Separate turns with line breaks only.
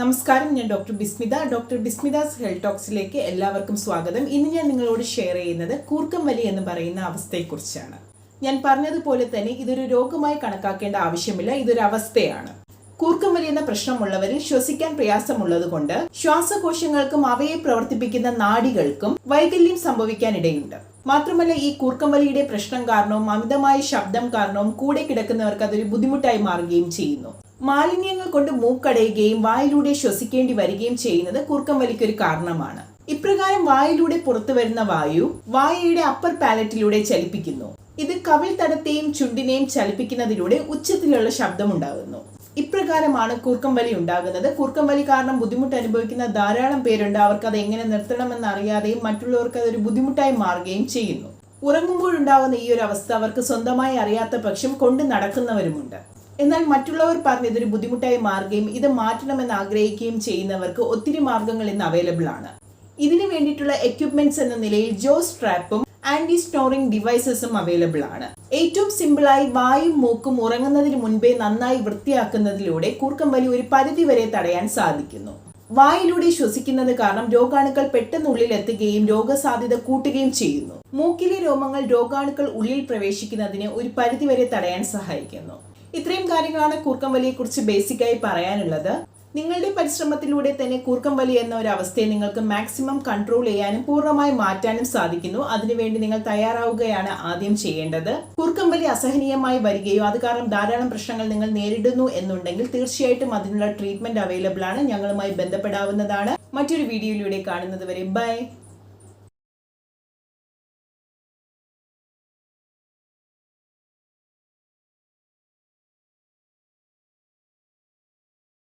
നമസ്കാരം ഞാൻ doctor Bismitha. Doctor Bismitha's health ടോക്സിലേക്ക് എല്ലാവർക്കും സ്വാഗതം. ഇന്ന് ഞാൻ നിങ്ങളോട് ഷെയർ ചെയ്യുന്നത് കൂർക്കം വലി എന്ന് പറയുന്ന അവസ്ഥയെക്കുറിച്ചാണ്. ഞാൻ പറഞ്ഞതുപോലെ തന്നെ ഇതൊരു രോഗമായി കണക്കാക്കേണ്ട ആവശ്യമില്ല ഇതൊരു അവസ്ഥയാണ്. കൂർക്കം വലി എന്ന പ്രശ്നമുള്ളവരിൽ ശ്വസിക്കാൻ പ്രയാസമുള്ളതുകൊണ്ട് ശ്വാസകോശങ്ങൾക്കും അവയെ പ്രവർത്തിപ്പിക്കുന്ന നാഡികൾക്കും വൈകല്യം സംഭവിക്കാനിടയുണ്ട്. മാത്രമല്ല ഈ കൂർക്കം വലിയുടെ പ്രശ്നം കാരണവും അമിതമായ ശബ്ദം കാരണവും കൂടെ കിടക്കുന്നവർക്ക് അതൊരു ബുദ്ധിമുട്ടായി മാറുകയും ചെയ്യുന്നു. മാലിന്യങ്ങൾ കൊണ്ട് മൂക്കടയുകയും വായിലൂടെ ശ്വസിക്കേണ്ടി വരികയും ചെയ്യുന്നത് കൂർക്കം വലിക്കൊരു കാരണമാണ്. ഇപ്രകാരം വായിലൂടെ പുറത്തു വരുന്ന വായു വായയുടെ അപ്പർ പാലറ്റിലൂടെ ചലിപ്പിക്കുന്നു. ഇത് കവിൾ തടത്തെയും ചുണ്ടിനെയും ചലിപ്പിക്കുന്നതിലൂടെ ഉച്ചത്തിലുള്ള ശബ്ദമുണ്ടാകുന്നു. ഇപ്രകാരമാണ് കുർക്കം വലി ഉണ്ടാകുന്നത്. കുർക്കം വലി കാരണം ബുദ്ധിമുട്ട് അനുഭവിക്കുന്ന ധാരാളം പേരുണ്ട്. അവർക്ക് അത് എങ്ങനെ നിർത്തണമെന്ന് അറിയാതെയും മറ്റുള്ളവർക്ക് അതൊരു ബുദ്ധിമുട്ടായി മാറുകയും ചെയ്യുന്നു. ഉറങ്ങുമ്പോഴുണ്ടാകുന്ന ഈ ഒരു അവസ്ഥ അവർക്ക് സ്വന്തമായി അറിയാത്ത പക്ഷം കൊണ്ട് നടക്കുന്നവരുമുണ്ട്. എന്നാൽ മറ്റുള്ളവർ പറഞ്ഞ് ഇതൊരു ബുദ്ധിമുട്ടായി മാറുകയും ഇത് മാറ്റണമെന്ന് ആഗ്രഹിക്കുകയും ചെയ്യുന്നവർക്ക് ഒത്തിരി മാർഗങ്ങൾ ഇന്ന് അവൈലബിൾ ആണ്. ഇതിനു വേണ്ടിയിട്ടുള്ള എക്യുപ്മെന്റ്സ് എന്ന നിലയിൽ ജോസ് സ്ട്രാപ്പും ആന്റി സ്നോറിംഗ് ഡിവൈസസും അവൈലബിൾ ആണ്. ഏറ്റവും സിമ്പിളായി വായും മൂക്കും ഉറങ്ങുന്നതിന് മുൻപേ നന്നായി വൃത്തിയാക്കുന്നതിലൂടെ കൂർക്കം വലി ഒരു പരിധി വരെ തടയാൻ സാധിക്കുന്നു. വായിലൂടെ ശ്വസിക്കുന്നത് കാരണം രോഗാണുക്കൾ പെട്ടെന്ന് ഉള്ളിൽ എത്തുകയും രോഗസാധ്യത കൂട്ടുകയും ചെയ്യുന്നു. മൂക്കിലെ രോമങ്ങൾ രോഗാണുക്കൾ ഉള്ളിൽ പ്രവേശിക്കുന്നതിന് ഒരു പരിധിവരെ തടയാൻ സഹായിക്കുന്നു. ഇത്രയും കാര്യങ്ങളാണ് കൂർക്കം വലിയെ കുറിച്ച് ബേസിക്കായി പറയാനുള്ളത്. നിങ്ങളുടെ പരിശ്രമത്തിലൂടെ തന്നെ കൂർക്കം വലി എന്ന ഒരു അവസ്ഥയെ നിങ്ങൾക്ക് മാക്സിമം കൺട്രോൾ ചെയ്യാനും പൂർണമായി മാറ്റാനും സാധിക്കുന്നു. അതിനുവേണ്ടി നിങ്ങൾ തയ്യാറാവുകയാണ് ആദ്യം ചെയ്യേണ്ടത്. കൂർക്കം വലി അസഹനീയമായി വരികയോ അത് കാരണം ധാരാളം പ്രശ്നങ്ങൾ നിങ്ങൾ നേരിടുന്നു എന്നുണ്ടെങ്കിൽ തീർച്ചയായിട്ടും അതിനുള്ള ട്രീറ്റ്മെന്റ് അവൈലബിൾ ആണ്. ഞങ്ങളുമായി ബന്ധപ്പെടാവുന്നതാണ്. മറ്റൊരു വീഡിയോയിലൂടെ കാണുന്നത് വരെ ബൈ.